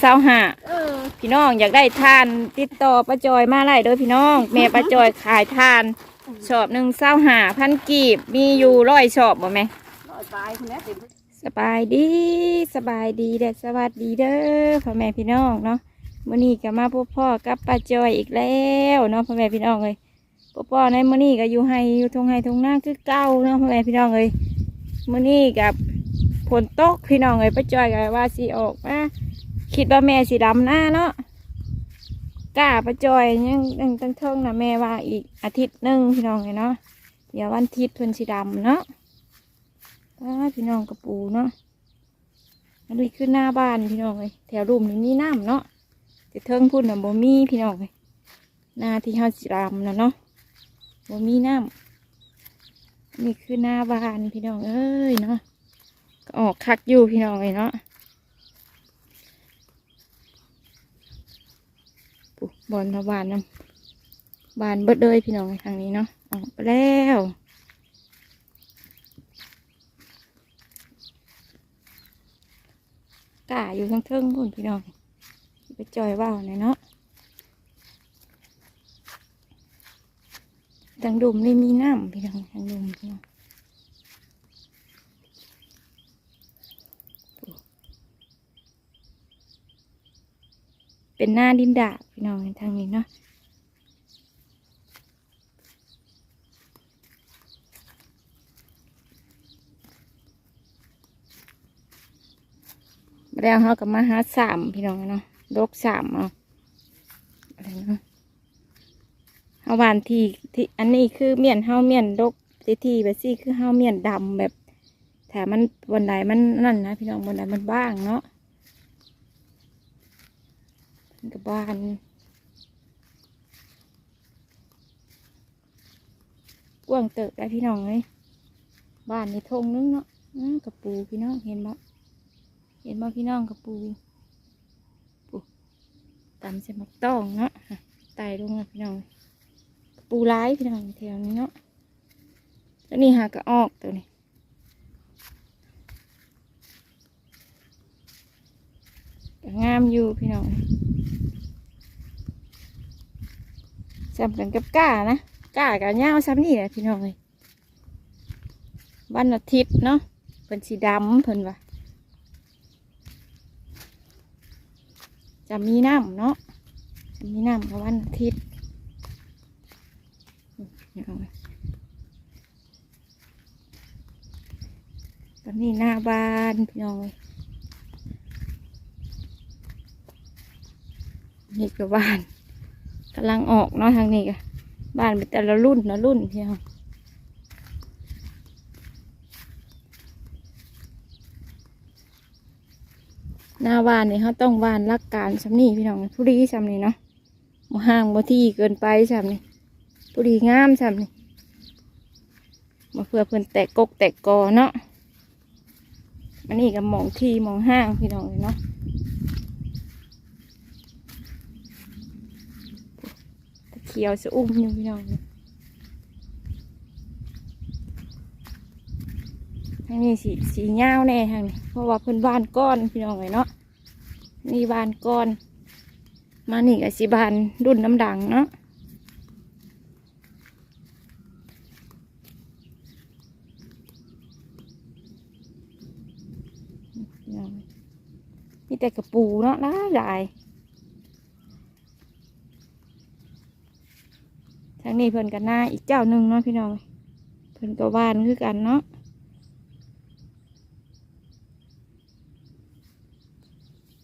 เศร้าหาเออพี่น้องอยากได้ทานติดต่อป้าจอยมาไล่เด้อพี่น้อง แม่ป้าจอยขายทานชอบหนึ่งเศร้าหาพันกีบมีอยู่ร้อยชอบบ่แม่ลอยปลายคนนี้เป็นสบายดีสบายดีเด้อสวัสดีเด้อพ่อแม่พี่น้องเนาะมื้อนี้ก็มาพบพ่อกับป้าจอยอีกแล้วเนาะพ่อแม่พี่น้องเลยพ่อพ่อในมื้อนี้ก็อยู่ให้อยู่ทงให้ทงหน้าคือเก่าเนาะพ่อแม่พี่น้องเลยมื้อนี้กับฝนตกพี่น้องเลยป้าจอยก็ว่าสิออกมา คิดว่าแม่สิดำหน้าเนาะกล้าป้าจอยยังยังตั้งเทิงนะแม่ว่าอีกอาทิตย์หนึ่งพี่น้องเลยเนาะเดี๋ยววันอาทิตย์เพิ่นสิดำเนาะพี่น้องกระปูเนาะอันนี้คือหน้าบ้านพี่น้องเลยแถวรุมนี่มีน้ำเนาะแต่เทิงพุ่นน่ะบ่มีพี่น้องเลยหน้าที่เฮาสิรำนะเนาะบ่มีน้ำอันนี่คือหน้าบ้านพี่น้องเอ้ยเนาะก็ออกคักอยู่พี่น้องเลยเนาะ บอลมาบานน้ำบานเบิดเลยพี่น้องทางนี้เนาะออกไปแล้วกาอยู่ทั้งเทิงพุ่นพี่น้องไปจอยว่าวหน่อยเนาะทางดุมนี่มีน้ำพี่น้องทางดุมพี่น้อง เป็นหน้าดินดาพี่น้องทางนี้เนาะแล้วเขาก็มาหาสามพี่น้องเนาะดกสามเอาอะไรเนาะเฮาวานที่ที่อันนี้คือเมียนเฮาเมียนดกทีที่แบบซี่คือเฮาเมียนดำแบบแถมมันบนใดมันนั่นนะพี่น้องบนใดมันบ้างเนาะ ก็บ้านกว้างเติบได้พี่น้องเลยบ้านในทงนึงเนาะกระปูพี่น้องเห็นบ่เห็นบ่พี่น้องกับปูปูตำใส่หมักต้องเนาะไต่ลงนะพี่น้องปูร้ายพี่น้องแถวนี้เนาะแล้วนี่หากระออกตัวนี้งามอยู่พี่น้อง จำกันกับก้านะก้ากับเงาซ้ำนี่แหละพี่น้องเลยวันอาทิตย์เนาะเพิ่นสีดำเพิ่นว่าจะมีน้ำเนาะจะมีน้ำกับวันอาทิตย์ตอนนี้หน้าบ้านพี่น้องเลยนี่ก็บ้าน กำลังออกเนาะทางนี้ก็บ้านเป็นแต่ละรุ่นละรุ่นพี่น้องหน้าบ้านนี่เขาต้องบ้านรักการสำนี่พี่น้องผู้ดีสำนี่เนาะบ่ห่างบ่ที่เกินไปสำนี่ผู้ดีงามสำนี่มาเพื่อเพิ่นแตกกกแตกกอเนาะอันนี้ก็หมองที่มองห้างพี่น้องเลยเนาะตะเขียวสะอุ้มอยู่พี่น้องทางนี้สีสีเงาแน่ทางนี้เพราะว่าเพิ่นบ้านก้อนพี่น้องเลยเนาะนี่บ้านก้อน มานี่ก็สิบานรุ่นน้ำดังเนาะมีแต่กระปูเนาะหลายหลางนี้เพิ่นกันหน้าอีกเจ้าหนึ่งเนาะพี่น้องเพิ่นก็บ้านคือกันเนาะ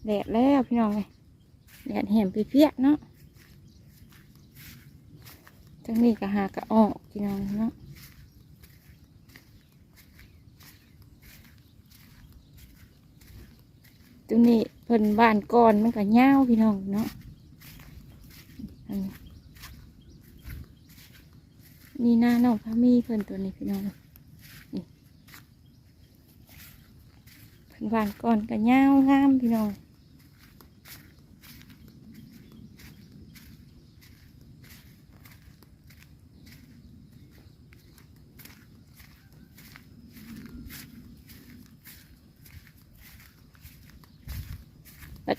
แดดแล้วพี่น้องเลยแดดแหมเปี้ยเนาะทางนี้ก็หากระออกพี่น้องเนาะตัวนี้เพิ่นบ้านก่อนมันก็ยาพี่น้องเนาะ นี่หน้าน้องพามีเพิ่นตัวนี้พี่น้องนี่เพิ่นบ้านก่อนก็ยาวงามพี่น้อง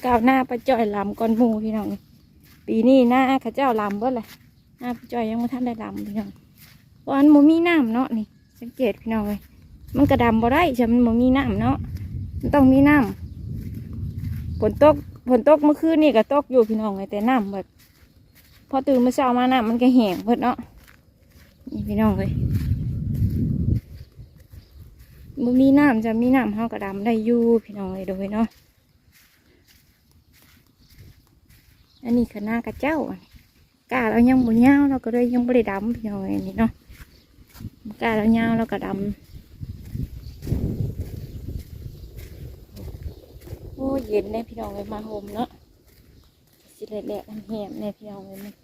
ก้าวหน้าไปจ้อยลำก่อนหมูพี่น้อง ปีนี้หน้าข้าเจ้าลำเบิดเลยหน้าไปจ้อยยังไม่ทันได้ลำพี่น้อง เพราะอันโมมีน้ำเนาะนี่ สังเกตพี่น้องเลยมันกระดำบ่ได้ใช่มันโมมีน้ำเนาะมันต้องมีน้ำฝนตกฝนตกเมื่อคืนนี่ก็ตกอยู่พี่น้องเลยแต่น้ำแบบพอตื่นมาเช้ามาน้ำมันก็แห้งเบิดเนาะนี่พี่น้องเลยบ่มีน้ำจะมีน้ำเฮากระดำได้อยู่พี่น้องเลยโดยเนาะอันนี้คือหน้ากระเจ้ากาเรายังบ่ยาวเราก็เลยยังบ่ได้ดำพี่น้อยอันนี้เนาะ กาเรายาวเราก็ดำโอ้เย็นแน่พี่น้องเลยมาโฮมเนาะสิเละๆแหมแน่พี่น้องเลยมัน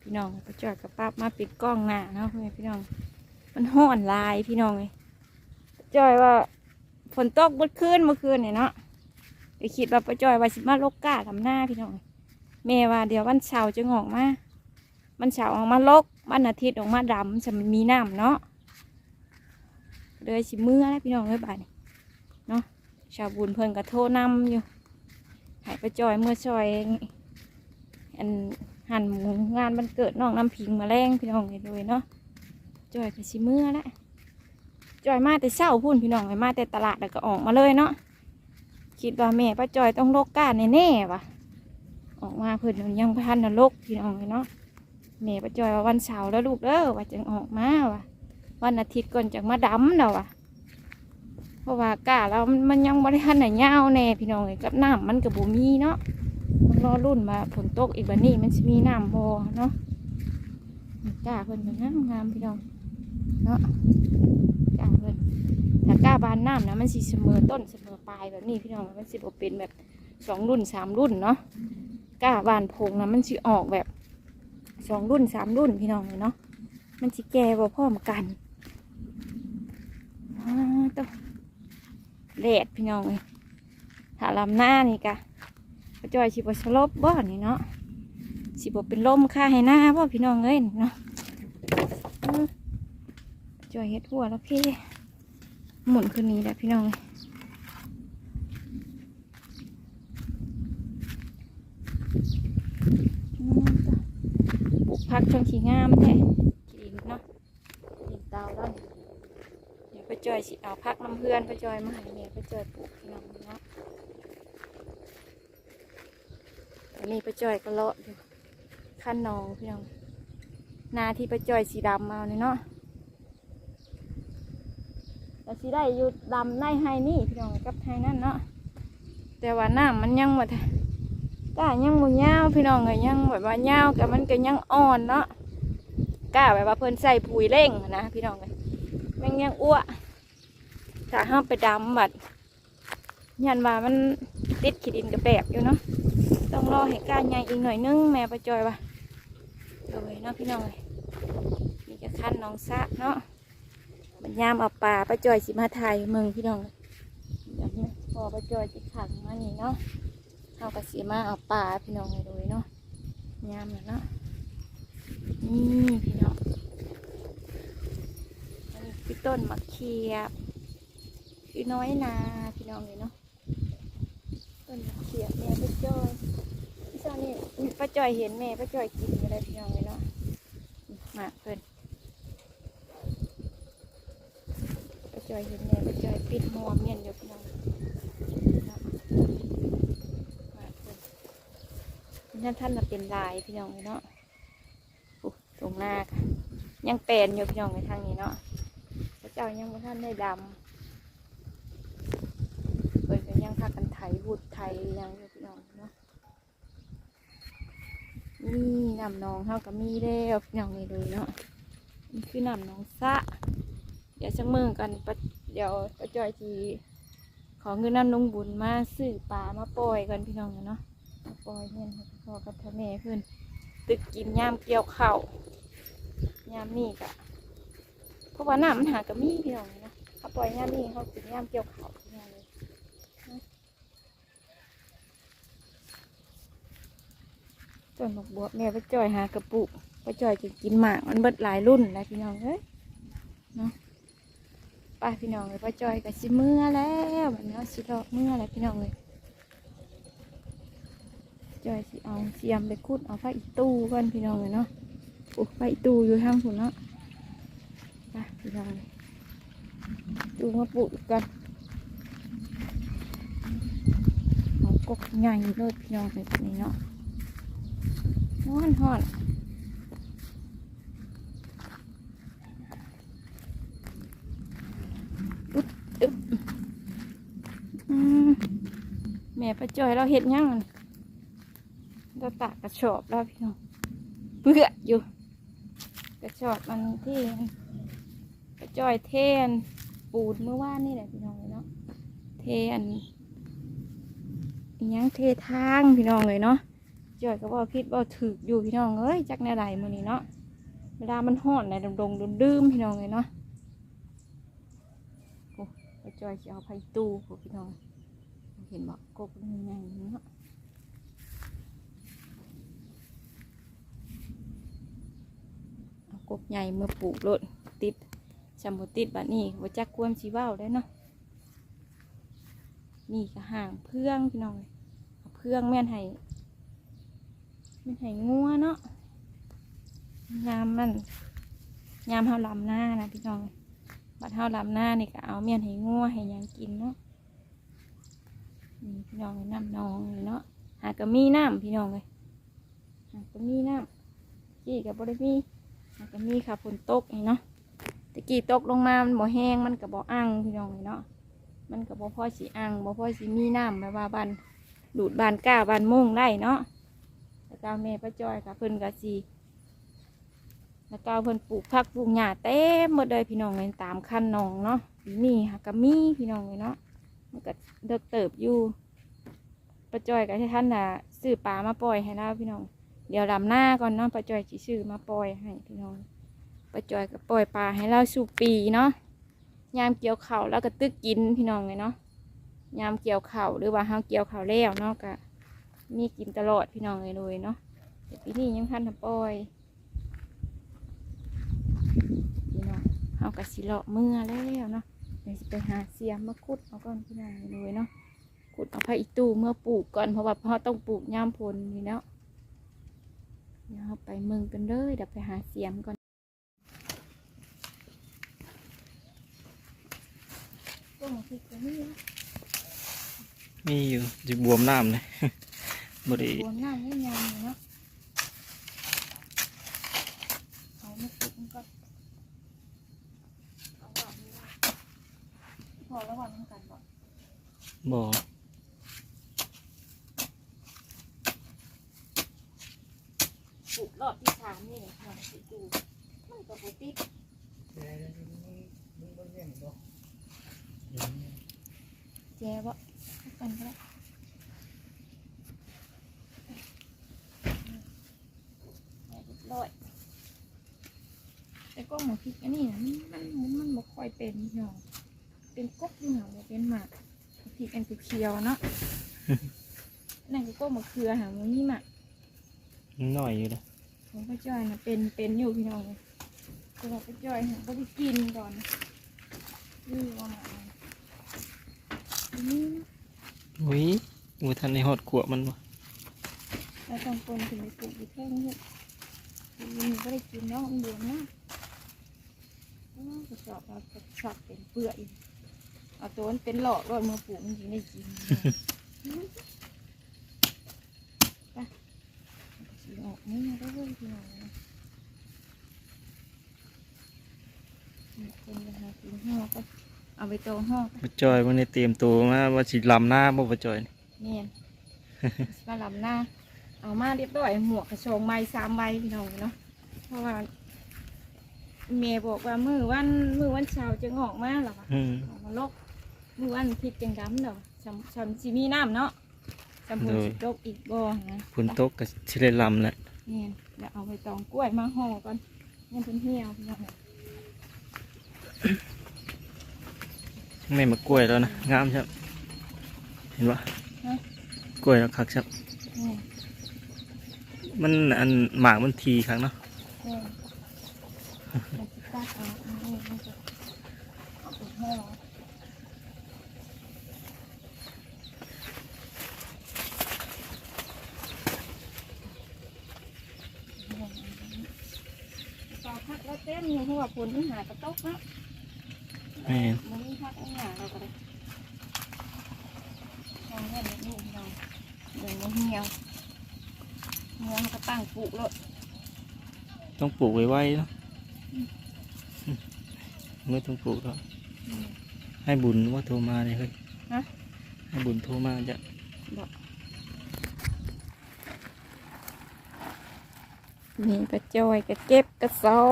พี่น้องไปจอดกับปั๊บมาปิดกล้องหน้าเนาะพี่น้อง มันห้อนลายพี่น้องเลยจอยว่าฝนตกเมื่อคืนเมื่อคืนเนี่ยเนาะ ไปคิดว่าป้าจอยว่าสิมาลกกาทำหน้าพี่น้องแม่ว่าเดี๋ยววันเสาร์จะออกมาวันเสาร์ออกมาลกวันอาทิตย์ออกมาดำจะมันมีน้ำเนาะเลยสิมือแล้วพี่น้องเลยบ่ายเนาะชาวบุญเพิ่นก็โทรนำอยู่ให้ป้าจอยเมื่อซอยอันหันหมูงานวันเกิดน้องน้ำพิงมาแรงพี่น้องเลยเนาะจอยก็สิมือแล้วจอยมาแต่เช้าพุ่นพี่น้องไปมาแต่ตลาดแล้วก็ออกมาเลยเนาะ คิดว่าแม่ป้าจอยต้องโลกกาแน่ๆวะออกมาเพื่อนยังพันนรกพี่น้องเนาะแม่ป้าจอยว่าวันเสาร์แล้วลูกเด้อว่าจึงออกมาวะวันอาทิตย์ก่อนจะมาดำเนาะวะเพราะว่ากาแล้วมันยังบริหันไหนยาวแน่พี่น้องเลยกับน้ำมันกับบุมีเนาะมันรอรุ่นมาฝนตกอีกวันนี้มันจะมีน้ำพอเนาะกาเพิ่นงามงามพี่น้องเนาะกล้าเพิ่นถ้ากล้าบานน้ำนะมันสิเสมอต้นเสมอ ปลายแบบนี้พี่น้องมันสิบเป็นแบบสองรุ่นสามรุ่นเนาะก้าบานพงนะมันสิออกแบบสองรุ่นสามรุ่นพี่น้องเลยเนาะมันสิแก่ว่าพ่อมกันอ้าวต้องแดดพี่น้องเลยถ้าลำหน้านี่กะป้าจอยสิบสลบบ่นี่เนาะสิบเป็นลมค่าให้หน้าบ่พี่น้องเลยเนาะจอยเฮ็ดหัวแล้วพี่หมุนคืนนี้แหละพี่น้องเลยอืมปลู กพักช่วงขี้งามแท้กินเนาะกินเตาแล้วนี่เดี๋ยวไปจอยสิเอาพักน้ำเพื่อนไปจอยมาให้แม่ไปจอยปลูกพี่น้องเนาะตอนนี้ไปจอยก็เลาะอยู่ขั้นนองพี่น้องนาที่ไปจอยสีดำมาเนี่ยเนาะแต่สิได้อยู่ดำในไฮนี่พี่น้องกับไฮนั่นเนาะแต่ว่าน้ำมันยังหมด ก้ายังมุยาวพี่น้องก็ยังแบบว่ายาวกับมันก็ยังอ่อนเนาะก้าแบบว่าเพิ่นใส่ปุ๋ยเร่งนะพี่น้องเลยแม่งยังอ้วถ้าห้ามไปดำบัดยันว่ามันติดขีดินกระแปบอยู่เนาะต้องรอให้ก้าใหญ่อีกหน่อยนึงแม่ประจอยว่าเลยเนาะพี่น้องเลยนี่จะขั้นน้องซะเนาะมันยามเอาปลาป้าจอยสิมาไทยเมืองพี่น้องเดี๋ยวนี้พอป้าจอยจิขังมานี่เนาะ เอากระสีมาเอาปลาพี่น้องเลยดูเนาะยามน่ะเนาะนี่พี่น้องอันนี้คือต้นมะเขียบคือน้อยนาพี่น้องเลยเนาะต้นมะเขียบแม่ป้าจอยพี่ซานี่ป้าจอยเห็นแม่ป้าจอยกินอะไรพี่น้องเลยเนาะมาเพิ่นป้าจอยเห็นแม่ป้าจอยปิดหมวกเมียนอยู่พี่น้อง นั่นท่านมาเป็นลายพี่น้องเลยเนาะตรงหน้าค่ะยังเป็นอยู่พี่น้องในทางนี้เนาะพระเจ้ายังม่ท่านได้ดำเปิดกันยังพากันไถบุดไถยังอยู่พี่น้องเนาะนี่นำหนองเท่ากับมีแล้วพี่น้องเลยเลยเนาะนี่คือนำหนองสะเดี๋ยวสักมือกันปะเดี๋ยวป้าจอยจีขอเงินน้ำลุงบุญมาซื้อปลามาปล่อยกันพี่น้องเนาะมาปล่อยเงิน พ่อกับพ่อแม่เพื่อนตึกกินยามเกี่ยวเข้ายามนี่กะเพราะว่าน้ำมันหากระมีพี่น้องนะเขาปล่อยยามนี่เขากินยามเกี่ยวเข้าวพี่น้องเลยนะต้นดอกบัวแม่ไปจอยหากระปุกไปจอยจะกินหมากมันเบิดหลายรุ่นนะพี่น้องเอ้ยเนาะป้าพี่น้องเลยป้าจอยกับสิเมื่อแล้วแบบนี้สิเลาะเมื่อแล้วพี่น้องเลย จอยสิเอาเสียมไปคุดเอาไฟอีตู้ก่อนพี่น้องเลยเนาะโอ้ไฟอีตู้อยู่ทางผุนเนาะไปพี่น้องเลยดูมาปลูกอีกก่อนเอากกใหญ่เลยพี่น้องเลยแบบนี้เนาะฮ้อนฮ้อนอึ๊บอึ๊บอืมแม่ป้าจอยเราเห็ดหยัง อะเราตากกระสอบแล้วพี่น้องเบื่ออยู่ กระสอบมันที่ป้าจอยเทนปูดเมื่อวานนี่แหละพี่น้องเลยเนาะเทอันอิหยังเททางพี่น้องเลยเนาะจอยก็บอกพิษบอกถืออยู่พี่น้องเอ้ยจักแน่ใดมือนี้เนาะเวลามันห่อนในดงดงดื้มพี่น้องเลยเนาะโอ้จอยจะเอาไผ่ตู้พี่น้อง เห็นบอกกบมันใหญ่เนาะเอา กใหญ่เมื่อปลูกรถติดจำบติดบัดนี้ว่าจักควมชีว่าวได้เนาะนี่ก็ห่างเพื่องพี่น้องเพื่องแม่นให้มันไห้งัวเนาะยามมันยามเฮาลำหน้านะพี่น้องบัดเฮาลำหน้านี่ก็เอาเมียนให้งัวให้ยังกินเนาะนี่พี่น้องน้ำนองเลยเนาะหากก็มีน้ำพี่น้องเลยหากก็มีน้ำกี้กับบริมี หากก็มีค่ะฝนตกนี่เนาะตะกี้ตกลงมา มันบ่แห้ง มันก็บ่อังพี่น้องเนาะ มันก็บ่พ่อสีอังบ่พ่อสีมีน้ำแบบว่าบานดูดบานก้าบานมุ่งได้เนาะแล้วก็แม่ป้าจอยกับเพิ่นกะสีแล้วก็เพิ่นปลูกผักปลูกหญ้าเต็มหมดเลยพี่น้องเลยตามคันนองเนาะมีหักกะมีพี่น้องเลยเนาะ มันก็เดิกเติบอยู่ป้าจอยกับท่านน่ะซื้อปลามาปล่อยให้เราพี่น้อง เดี๋ยวลำหน้าก่อนเนาะป้าจอยสิซื้อมาปล่อยให้พี่น้องป้าจอยก็ปล่อยปลาให้เราสู่ปีเนาะยามเกี่ยวเข่าแล้วก็ตึกกินพี่น้องเลยเนาะยามเกี่ยวเข่าหรือว่าเฮาเกี่ยวเข่าแล้วเนาะก็มีกินตลอดพี่น้องเลยเลยเนาะแต่ปีนี้ยังพันทำปล่อยพี่น้องเอากระสิเลาะเมื่อแล้วเนาะเดี๋ยวสิไปหาเสียมมาขุดเอาก่อนพี่น้องเลยเนาะขุดเอาไปอีตู้เมื่อปลูกก่อนเพราะว่าเขาต้องปลูกยามพลนี่เนาะ เดี๋ยวเราไปเมืองกันเลยเดี๋ยวไปหาเสียมก่อนต้มพริกก็มีนะมีอยู่จะบวมน้ำเลยบไดีบวมน้ำไม่ยามเลยเนาะเอามาปลูกมันก็เอาหวานนี่นะพอแล้วหวานเหมือนกันบ่บ่ ปลูกรอบที่สามนี่หน่อยสิดู มันก็บ่ติดแจบ่เอากันก็ได้เอาเรียบร้อยแต่ก็หมูพริกอันนี้นะมันมันมันบ่ค่อยเป็นเนาะเป็นกบเหงาบ่เป็นหมากพริกอันเขียวๆเนาะนั่นก็ก็มะเขือหางมันนี่หมากหน่อยอยู่เลยของป้าจ้อยนะเป็นเป็นอยู่พี่น้องเลย แต่ว่าป้าจ้อยหาก็ได้กินก่อนนี่ว่าหมานี่นะอุ้ยอูทันในหอดขวบมันวะเราต้องคนถึงไปปลูกอยู่แค่นี้มันก็ได้กินเนาะมันเดือดนะอ้าวกระสอบเรากระสอบเป็นเปลือกเอาตัวมันเป็นหลอดรอดมาปลูกมันถึงได้กินไปสีออกนี่มาได้เลยพี่น้อง นะคนไปหากินห่อก็เอาไปโตอห่อก็บ่จอยมันในเตรียมตัวมาว่าสิลำหน้าบ่บ่จอยนี่เนียนมาลำหน้า เอามาเรียบร้อยหมวกกระโชงใบสามใบพี่น้องเนาะเพราะว่าเมย์บอกว่ามือวันมือวันเช้าร์จะงอกมาหรอวะอืมออกมาลกมือวันพริกแกงดำเนาะชำชำซีมีน้ำเนาะชำพูเลยสิตกอีกบ่นะฝนตกก็สิได้ลำแหละเนี่ยเดี๋ยวเอาไปตองกล้วยมาห่อก่อนยังเป็นเหี่ยวพี่น้อง แม่มากล้วยแล้วนะงามครับเห็นปะฮะกล้วยแล้วคักครับเนี่ยมันอันหมากมันทีครั้งเนาะเนี่ยเราจะตัดเอาอันนี้มันจะเอาไปห่อห่อต่อพักแล้วเต้นอยู่เพราะว่าฝนที่หากระตกเนาะแม่นมันมีพักอันหนาเราก็ได้ลองเล่นนี่เราเดี๋ยวมันเหี่ยวเหี่ยวมันก็ตั้งปลูกแล้วต้องปลูกไว้ไว้เนาะไม่ต้องปลูกแล้วให้บุญว่าโทรมาเลยเฮ้ยฮะ ให้บุญโทรมาจะมีกระจอยกระเก็บกระสอ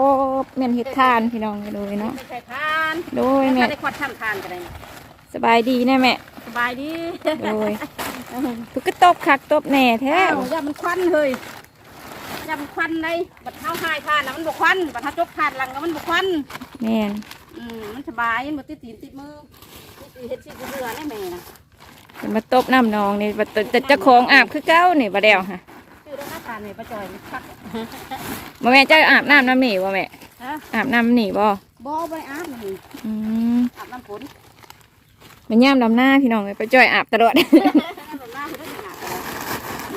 บแม่นเฮ็ดทานพี่น้องโดยเนาะ ไม่ใช่ทา นโดยแม่ไม่ได้ควัดทำทานกันเลยสบายดีแน่แม่สบายดีโดยทุกกระตบคักตบแหน่แท้แท้อย่ามันควันเฮ้ยอย่ามันควันเลยบัดเท้าหายทานแล้วมันบกควันบัดเท้าจกทานหลังแล้วมันบกควันแม่นอืมมันสบายมันติดตีนติดมือติดเห็ดสิเบื่อได้แม่นะเป็นมาตบน้ำนองนี่บัดแต่เจ้าของอาบคือเก้านี่บ่แล้วค่ะชื่อได้หน้าทานเลยป้าจอยคักบ่แม่เจ้าอาบน้ำน้ำหนีบ่แม่ฮะอาบน้ำหนีบ่ บ่ไปอาบนี่อืมอาบน้ำฝนมันย่ามดำหน้าพี่น้องเลยไปจ่อยอาบตลอด น้ำหน้าคือได้ขนาดเลย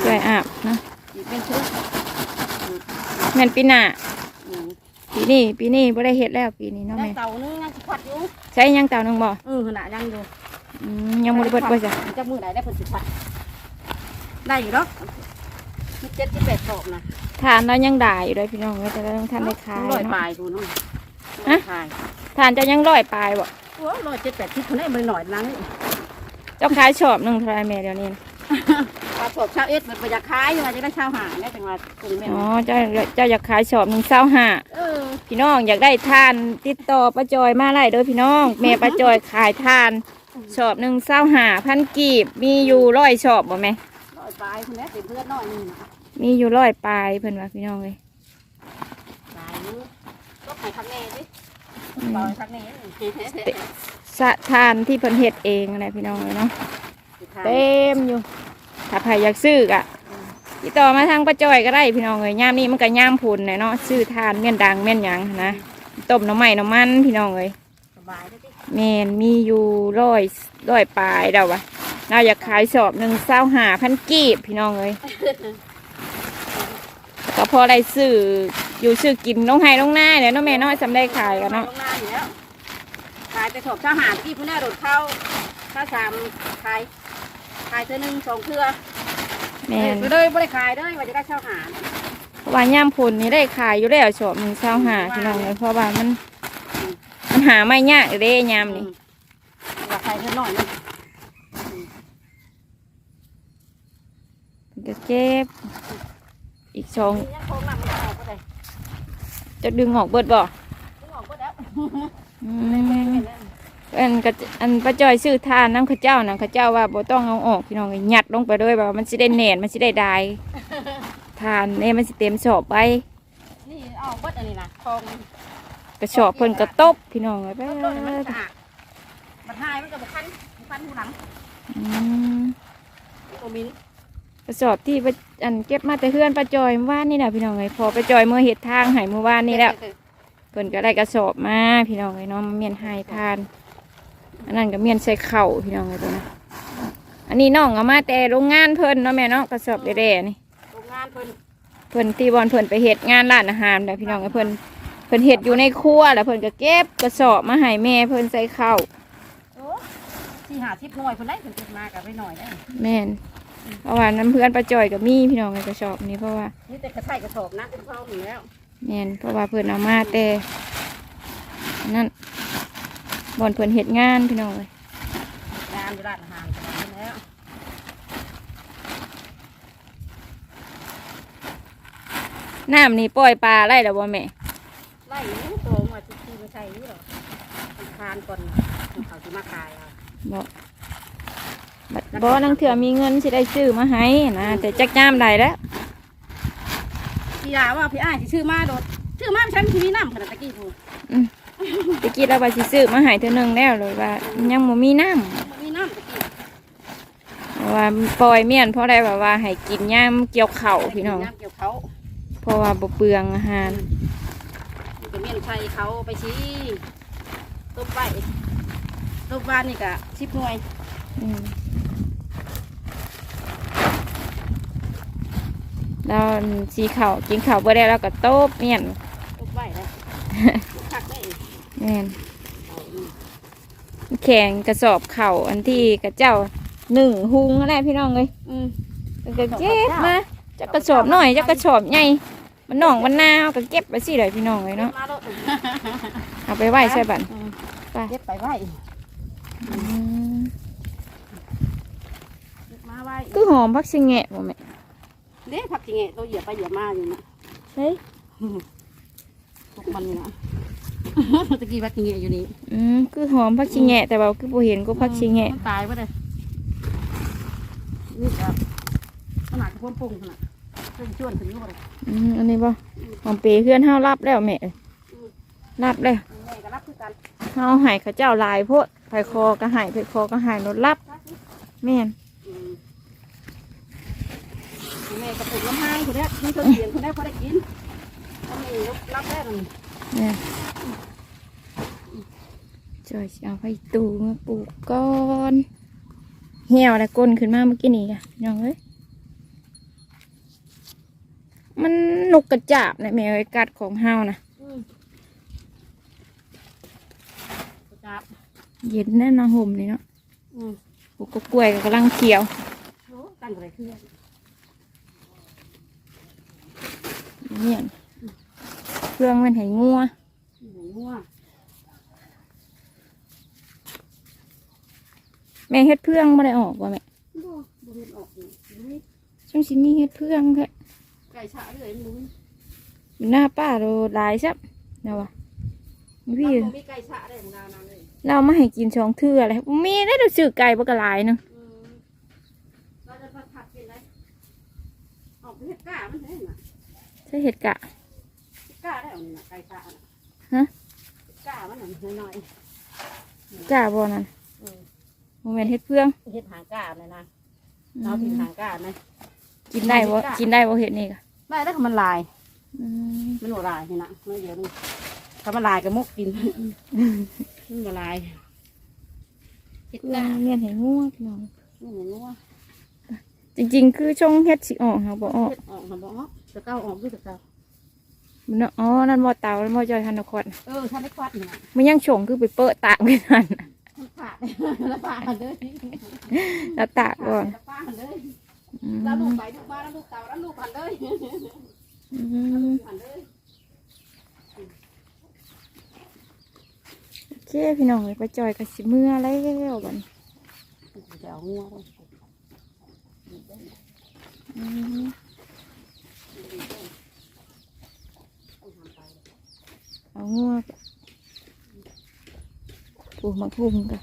จ่อยอาบเนาะเป็นชุดแม่นปีหน้าอืมปีนี้ปีนี้บ่ได้เฮ็ดแล้วปีนี้เนาะได้แม่เต่านึงยังสิควัดอยู่ใช้ยังเต่าหนึงบ่เออขนาดยังอยู่อืมยังบ่ได้เบิดบ่จ้ะจะมือไหนได้ผลสิควัดได้อยู่เนาะมีเจ็ดสิบแปดศอกนะทานเรายังได้อยู่เลยพี่น้องเอ้ยแต่เราต้องทานได้ขายลอยปเนาะลายดูน้อง ฮะ ขายทานเจะยังร้อยปลายบ่โอ้ลอยเจ็ดแปดทิศคนได้มันหน่อยนังเจ้าขายชอบหนึงเท่าไหรแม่เดี๋ยวนี้นะปลาสดชาวเอสมันไปอยากขายยังไงจะได้ชาวหาได้จังหวัดกรุงแม่อ๋อเจ้าเจ้าอยากขายชอบหนึ่งเศร้าห้าเออพี่น้องอยากได้ทานติดต่อป้าจอยมาไล่เด้อพี่น้องแม่ป้าจอยขายทานชอบหนึ่งเศร้าห้าพันกีบมีอยู่ร้อยชอบบ่แม่ลอยปลายคนนี้เป็นเพื่อนน้อยนี่นะมีอยู่ร้อยปลายเพิ่นว่าพี่น้องเลยปลายนี้ก็ไปทางนี้สิอืม ลอยทางนี้สะทานที่เพิ่นเฮ็ดเองอะไรพี่น้องเลยเนาะเต็มอยู่ ถ้าใครอยากซื้อกะติดต่อมาทางป้าจอยก็ได้พี่น้องเลยย่ามนี้มันก็ย่ามพุ่นเลยเนาะซื้อทานเมี่ยนดังเมี่ยนหยังหั้นนะต้มน้ำใหม่น้ำมันพี่น้องเลยสบายได้สิแมนมีอยู่ร้อยร้อยปลายเดาวะเราอยากขายสอบหนึ่งเศร้าหาพันกีบพี่น้องเลยก็พอได้ซื้อ อยู่ซื้อกินน้องไห้น้องหน้าเนี่ยน้องแม่น้อยสำได้ขายกันเนาะลงหน้าอยู่แล้วขายไปถกชาวหาที่พุ่นแน่โดดเข้าข้าวสามขายขายเธอหนึ่งสองเทือแมนไปเลยไม่ได้ขายเลยว่าจะได้ชาวหาเพราะว่าย่ามพลนี่ได้ขายอยู่แล้วสอบหนึ่งเศร้าหาพี่น้องเลยเพราะว่ามัน มันหาไม่ยากเด้ยามนี่ว่าขายเธอหน่อยนะมันก็เก็บ อีกสองนี่ยังคงนำไม่ออกก็ได้ จะดึงออกเบิดบ่ถึงออกก็ได้อืไม่ไม่มไม่ได้อันก็อันป้าจอยซื้อทานน้ำข้าวเจ้านะข้าวเจ้าว่าบ่ต้องเอาออกพี่น้องเลยยัดลงไปเลยแบบว่ามันสิได้แหน่นมันสิได้ได้ทานเนี่ยมันสิเต็มสอบไปนี่เอาเบิดอันนี้นะทองกระสอบเพิ่นกระตบพี่น้องเลยไปมันต้นมันสะอาดมันหายมันก็บุคันบุคันหูหลังอืมตัวมิน กระสอบที่ป้าอันเก็บมาแต่เพื่อนป้าจอยเมื่อวานนี่แหละพี่น้องเลยพอป้าจอยเมื่อเห็ดทางใหายเมื่อวานนี่แล้วเพิ่นก็ได้กระสอบมาพี่น้องเลยเนาะมาเมียนให้ทาน อันนั้นก็เมียนใส่เข่าวพี่น้องเลยตัวนะอันนี้น้องเอามาแต่โรงงานเพิ่นเนาะแม่เนาะกระสอบแด่ๆนี่โรงงานเพิ่นเพิ่นที่บอลเพิ่นไปเฮ็ดงานร้านอาหารแล้วพี่น้องเอ้ยเพิ่นเพิ่นเฮ็ดอยู่ในครัวแล้วเพิ่นก็เก็บกระสอบมาให้แม่เพิ่นใส่ข้าวโอ้ที่หาทิพหน่อยเพิ่นได้เพิ่นติดมากับไปหน่อยได้แม่น เพราะว่าน้ำเพื่อนป้าจอยก็มีพี่น้องในกระสอบนี้เพราะว่านี่แต่กระใส่กระสอบนะเป็นเท่าอยู่แล้วแม่นเพราะว่าเพิ่นเอามาแต่อันนั่นบอนเพิ่นเฮ็ดงานพี่น้องเลยงานอยู่ร้านอาหารกันแล้วน้ำนี่ปล่อยปลาไล่แล้วบ่แม่ไล่อยู่ตัวมาที่ที่มาใส่นี่หรอทานก่อนเขาจะมาขายเอาบ่บัด บ่นังเถื่อมีเงินสิได้ซื้อมาให้นะแต่จักยามใดแล้วพี่ยาว่าพี่อ้ายสิชื่อมาโดดชื่อมาฉันที่มีน้ำขนาดตะกี้พูดตะกี้เราว่าสิซื้อมาให้เทื่อนึงแล้วเลยว่า ยังบ่มีน้ำมีน้ำตะกี้เพราะว่าปล่อยเมียนเพราะได้แบบว่าให้กินย่ามเกี่ยวเข่าวพี่น้องน้ำเกี่ยวเขาเพราะว่าบ่เปลืองอาหารก็เมียนไทยเขาไปชี้ต้มไปลูกบ้านนี่กะสิบหน่วย อืมแล้วสีขาวกินขาวบ่ได้แล้วก็โต๊บเมียนลูกใบแล้วลูกผักได้อีกแม่นเอาอีกแข่งกระสอบเข่าวอันที่กระเจ้าหนึ่งหุงนั่นแหละพี่น้องเลยอืมมันก็เก็บมาจะกระสอบหน่อยจะกระสอบใหญ่มันน่องมันนาวก็เก็บไปสิเลยพี่น้องเลยเนาะมาโลดเอาไปไหว้ใช่บันอืมไปเก็บไปไว้อืมเก็บมาไว้คือหอมพักชิงแงะบ่แม่ เด้ผักจริงๆตัวเหยียบไปเหยียบมาอยู่นะเฮ้ยพวกมันนี่นะตะกี้ผักจริงๆอยู่นี่อืมคือหอมพักชิงแงะแต่ว่าคือบ่เห็นก็พักชิงแงะมันตายไปเลยนี่ครับขนาดพ่นปุ่งขนาดเพิ่งชวนถึงนู่นเลยอืมอันนี้บ่หอมเปรย์เพื่อนเฮารับแล้วแม่เอ้ยรับแล้วแม่ก็รับคือกันเฮาให้เขาเจ้าหลายโพดไผคอก็ให้ไผคอก็ให้รถรับแม่น อืมแม่กระปุกน้ำให้คนนี้มีคนเสียงคนนี้พอได้กินก็มีรับได้หนึ่งแม่นจอยสิเอาไปตูมาปลูกก่อนเหี่ยวแล้วก้นขึ้นมาเมื่อกี้นี่ค่ะน้องเอ้ยมันนกกระจาบนะแม่เอ้ยกัดของเฮานะจับเย็นแน่นอนห่มเลยเนาะอืมปลูกกล้วยก็กำลังเขียวโอ้กันอะไรขึ้น เนี่ยเครื่องมันให้งัวหมูงัวแม่เฮ็ดเพื่องไม่ได้ออกว่ะแม่ดูดูเห็ดออกอยู่นี่ช่วงสิมีเฮ็ดเพื่องแค่ไก่ฉะเลยมึงอยู่หน้าป้าเราหลายซับเนาะวะพี่มีไก่ฉะได้มึงนานานเลยเรามาให้กินช่องเทื่ออะไรมีได้ดูสื่อไก่ปกหลายหนึงอืมเราจะผัดเป็นไรออกเห็ดก้ามันได้น่ะ ใช่เห็ดกะก้าได้เอาน่ะไก่ฉะน่ะฮะก้ามันหน่อยหน่อยกะบ่นั่นๆอืมโมเมนเฮ็ดเพื่องเห็ดหางก้าเลยนะเราถึงหางก้าไหมกินได้บ่กินได้บ่เห็ดนี่กะไม่ได้ค่ะมันลายอืมมันหนูลายนี่นะไม่เดี๋ยวนึงถ้ามันลายก็มุกกินมันบ่ลายเห็ดเพื่อก้างเงี้ยให้งัวพี่น้องนี่เหมือนงัวจริงๆ คือช่องเฮ็ดสิออกค่ะบ่ออกเห็ดออกค่ะบ่ออก จะเก้าออกด้วยจะเก้ามันเนาะอ๋อ นั่นบ่เตานั่นบ่จอยทันนครเออถ้าได้ควัดเนี่ยมันยังชงคือไปเปิดตากไว้นั่นน่ะมันขาดแล้วปาเลยแล้วตากก่อนแล้วปาเลยอืมแล้วลูกไปลูกมาแล้วลูกเต่าแล้วลูกพันเลยอืมพันเลยโอเคพี่น้องเลยไปจอยกับสิเมื่อแล้วบัดนี้จะเอางัวเลยอืม เอางัวปลูกมะฮุงกัน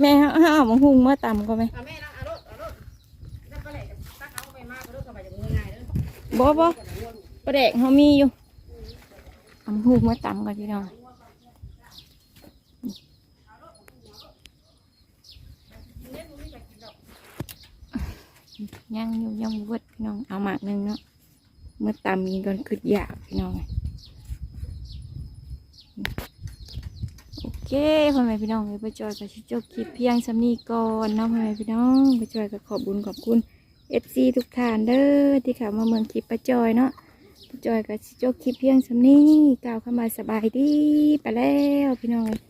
แม่ห้าเอามะฮุงมาตำก็ไหมเอาแม่นะเอารถเอารถแล้วก็เลยตักเอาไปมากก็รถเข้าไปจะมือง่ายเด้อบ่บ่ประเด็กเขามีอยู่เอามะฮุงมาต่ำกันพี่น้องยังอยู่ยังเวิดพี่น้องเอาหมากหนึ่งเนาะเมื่อตำกินก่อนคืออยาพี่น้องโอ เคพ่อแม่พี่น้องไปจอยกับชิจบคลิปเพียงสำนีก่อนเนาะพ่อแม่พี่น้องไปจอยกับขอบบุญขอบคุณเอฟซีทุกท่านเด้อที่เข้ามาเมืองคลิปประจอยเนาะประจอยกับชิจบคลิปเพียงสำนีกล่าวเข้ามาสบายดีไปแล้วพี่น้อง